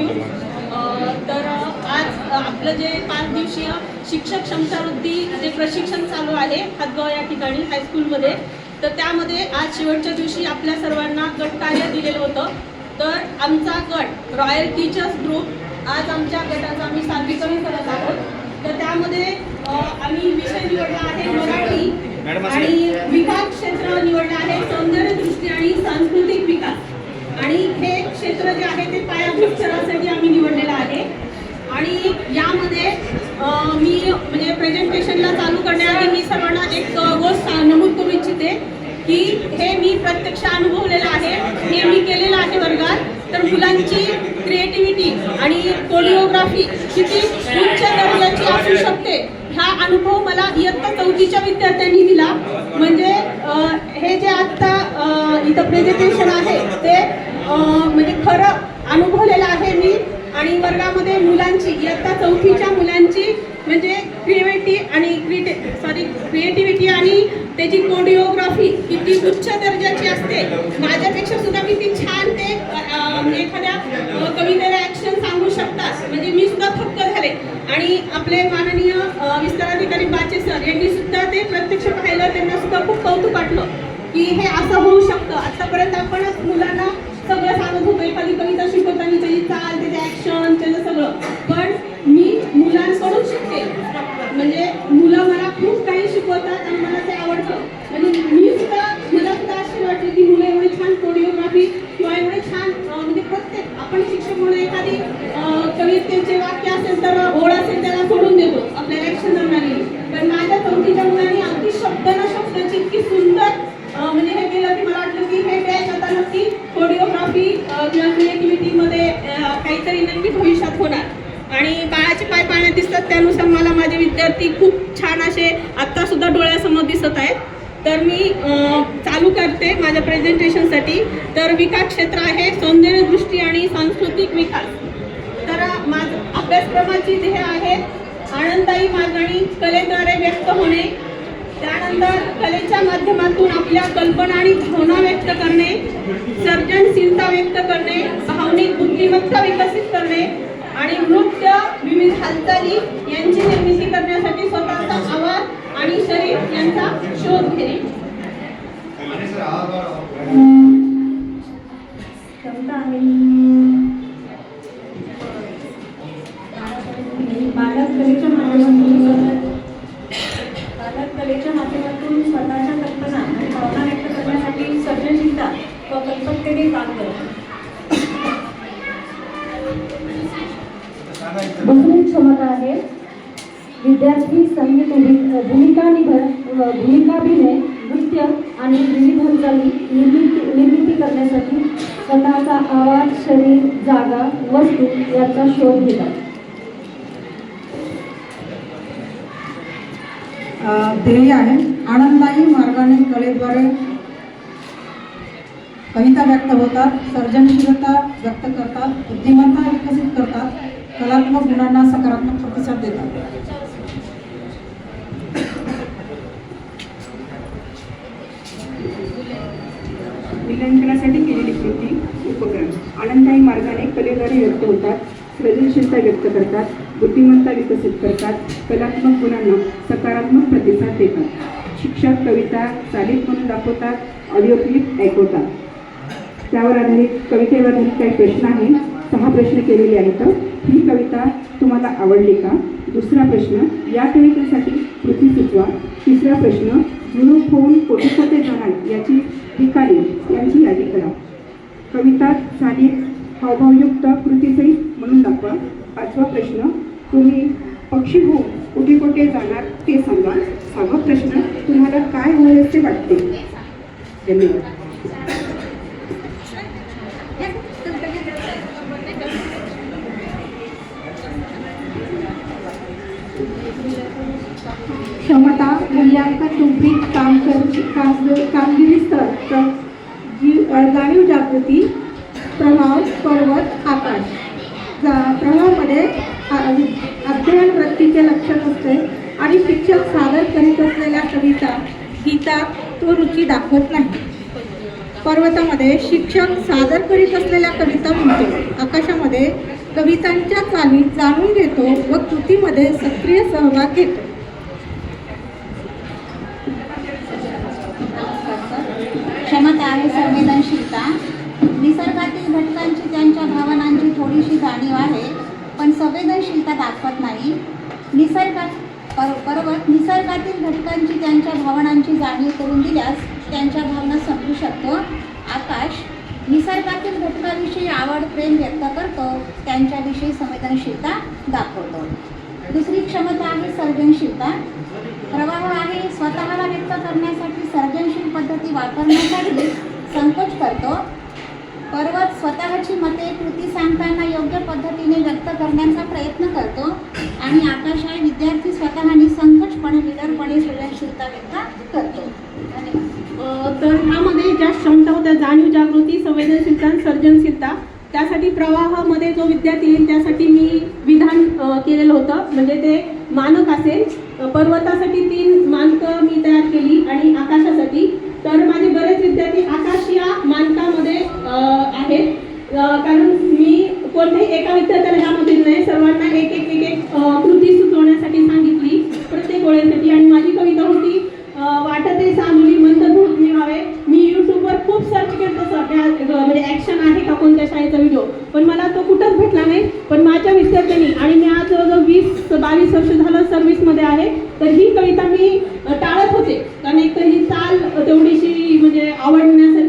तर आज आपलं जे पाच दिवसीय शिक्षक क्षमतावृद्धी जे प्रशिक्षण चालू आहे हातगाव या ठिकाणी हायस्कूलमध्ये तर त्यामध्ये आज शेवटच्या दिवशी आपल्या सर्वांना गट कार्य दिलेलं होतं. तर आमचा गट रॉयल टीचर्स ग्रुप आज आमच्या गटाचं आम्ही सादरीकरण करत आहोत. तर त्यामध्ये आम्ही विषय निवडला आहे मराठी आणि विकास क्षेत्र निवडलं आहे सौंदर्य दृष्टी आणि सांस्कृतिक विकास आणि हे क्षेत्र जे शिक्षणासाठी आम्ही निवडलेलं आहे. आणि यामध्ये मी म्हणजे प्रेझेंटेशनला चालू करण्याआधी मी सर्वांना एक गोष्ट नमूद करू इच्छिते की हे मी प्रत्यक्ष अनुभवलेलं आहे हे मी केलेलं आहे वर्गात. तर मुलांची क्रिएटिव्हिटी आणि कोरिओग्राफी किती उच्च दर्जाची असू शकते हा अनुभव मला इयत्ता चौथीच्या विद्यार्थ्यांनी दिला. म्हणजे हे जे आत्ता इथं प्रेझेंटेशन आहे ते म्हणजे खरं अनुभवलेलं आहे मी. आणि वर्गामध्ये मुलांची इयत्ता चौथीच्या मुलांची म्हणजे क्रिएटिव्हिटी आणि क्रिएटि सॉरी क्रिएटिव्हिटी आणि त्याची कोडिओग्राफी किती उच्च दर्जाची असते. माझ्यापेक्षा सुद्धा किती छान ते म्हणजे एखाद्या कवितेला ॲक्शन सांगू शकतात. म्हणजे मी सुद्धा थक्क झाले. आणि आपले माननीय विस्ताराधिकारी बाचे सर यांनी सुद्धा ते प्रत्यक्ष पाहिलं. त्यांना सुद्धा खूप कौतुक वाटलं की हे असं होऊ शकतं. आतापर्यंत आपणच मुलांना सगळं सांगत होतो एखादी कविता शिकवताना त्याची चाल त्याचे ॲक्शन त्याचं सगळं. पण मी मुलांकडून शिकते. म्हणजे मुलं मला खूप काही शिकवतात आणि मला ते आवडतं. म्हणजे मी सुद्धा मला सुद्धा अशी वाटते की मुलं एवढे छान कोरिओग्राफी किंवा एवढे छान म्हणजे प्रत्येक आपण शिक्षक म्हणून एखादी कवितेचे वाक्य असेल तर ओळ असेल त्याला सोडून देतो आपल्याला ॲक्शन करणारी पण माझ्या चौथीच्या मुलांनी अगदी शब्द न शब्दाची इतकी सुंदर म्हणजे हे केलं की मला वाटलं की हे बॅच आता नक्की कोरिओग्राफी किंवा क्रिएटिव्हिटीमध्ये काहीतरी नक्की भविष्यात होणार. आणि बाळाचे पाय पाण्यात दिसतात त्यानुसार मला माझे विद्यार्थी खूप छान असे आत्तासुद्धा डोळ्यासमोर दिसत आहेत. तर मी चालू करते माझ्या प्रेझेंटेशनसाठी. तर विकास क्षेत्र आहे सौंदर्यदृष्टी आणि सांस्कृतिक विकास. तर माझं अभ्यासक्रमाची ध्येय आहे आनंददायी मागणी कलेद्वारे व्यक्त होणे. त्यानंतर कलेच्या माध्यमातून आपल्या कल्पना आणि भावना व्यक्त करणे सर्जनशीलता व्यक्त करणे भावनिक बुद्धिमत्ता विकसित करणे आणि नृत्य विविध हालचाली यांची निर्मिती करण्यासाठी स्वतःचा आवाज आणि शरीर यांचा शोध घेणे. बालक कलेच्या माध्यमातून कलेच्या माध्यमातून स्वतःच्या कल्पना आणि भावना व्यक्त करण्यासाठी सर्जनशीलता व कल्पकतेने काम करतो. दुसरी क्षमता आहे. विद्यार्थी संगीत भूमिका निभर भूमिकाभिनय नृत्य आणि विविध हालचाली निर्मिती निर्मिती करण्यासाठी स्वतःचा आवाज शरीर जागा वस्तू याचा शोध घेतात. ध्येय आहे. आनंददायी मार्गाने कलेद्वारे कविता व्यक्त होतात सर्जनशीलता व्यक्त करतात बुद्धिमत्ता विकसित करतात कलात्मक गुणांना सकारात्मक प्रतिसाद देतात. मूल्यांकनासाठी केलेली कृती उपक्रम. आनंददायी मार्गाने कलेद्वारे व्यक्त होतात सृजनशीलता व्यक्त करतात बुद्धिमत्ता विकसित करतात कलात्मक गुणांना सकारात्मक प्रतिसाद देतात शिक्षक कविता चालीत म्हणून दाखवतात ऑडिओ क्लिप ऐकवतात. त्यावर आधारित कवितेवर आधारित काही प्रश्न आहे. सहा प्रश्न केलेले आहेत. ही कविता तुम्हाला आवडली का? दुसरा प्रश्न या कवितेसाठी कृती सुचवा. तिसरा प्रश्न जुळू होऊन कोठे कोठे जाणार याची ठिकाणे यांची यादी करा. कविता चालीत हावभावयुक्त कृतीसहित म्हणून दाखवा. पाचवा प्रश्न तुम्ही पक्षी होऊन कुठे कुठे जाणार ते सांगा. सहावा प्रश्न तुम्हाला काय व्हायचे वाटते? धन्यवाद. क्षमता मूल्यांकन तुम्ही काम कर कामगिरी स्तर जीव जी- जाणीव जागृती प्रभाव पर्वत आकाश. प्रवाहामध्ये म्हणजे अध्ययन वृत्तीचे लक्षण असते. आणि शिक्षक सादर करीत असलेल्या कविता गीता तो रुची दाखवत नाही. पर्वतामध्ये शिक्षक सादर करीत असलेल्या कविता म्हणतो. आकाशामध्ये कवितांच्या चाली जाणून घेतो व कृतीमध्ये सक्रिय सहभाग घेतो. क्षमता आहे संवेदनशीलता निसर्गातील घटकांची त्यांच्या भावनांची थोडीशी जाणीव आहे पण संवेदनशीलता दाखवत नाही. निसर्गात बरोबर? पर्वत निसर्गातील घटकांची त्यांच्या भावनांची जाणीव करून दिल्यास त्यांच्या भावना समजू शकतो. आकाश निसर्गातील घटकाविषयी आवड प्रेम व्यक्त करतो त्यांच्याविषयी संवेदनशीलता दाखवतो. दुसरी क्षमता आहे सर्जनशीलता. प्रवाह आहे स्वतःला व्यक्त करण्यासाठी सर्जनशील पद्धती वापरण्यासाठी संकोच करतो. पर्वत स्वतःची मते कृती सांगताना योग्य पद्धतीने व्यक्त करण्याचा प्रयत्न करतो. आणि आकाश आहे विद्यार्थी स्वतः निसंकटपणे निडरपणे सृजनशीलता व्यक्त करतो. तर ह्यामध्ये ज्या क्षमता होत्या जाणीव जागृती संवेदनशीलता आणि सर्जनशीलता त्यासाठी प्रवाहामध्ये जो विद्यार्थी येईल त्यासाठी मी विधान केलेलं होतं. म्हणजे ते मानक असेल. पर्वतासाठी तीन मानकं मी तयार केली आणि आकाशासाठी. तर माझे बरेच विद्यार्थी आकाश या मानकामध्ये कारण मी कोणत्याही एका विद्यार्थ्याला ह्यामध्ये नाही. सर्वांना एक एक एक एक कृती सुचवण्यासाठी सांगितली प्रत्येक ओळीसाठी. आणि माझी कविता होती वाटते सांगली मंद धोत व्हावे मी यूट्यूबवर खूप सर्च केलं तसं म्हणजे ॲक्शन आहे का कोणत्या शाळेचा व्हिडिओ पण मला तो कुठंच भेटला नाही. पण माझ्या विद्यार्थ्यांनी आणि मी आज जवळजवळ वीस बावीस वर्ष झालं सर्व्हिसमध्ये आहे तर ही कविता मी टाळत होते. कारण एक तर ही चाल तेवढीशी म्हणजे आवडण्यासाठी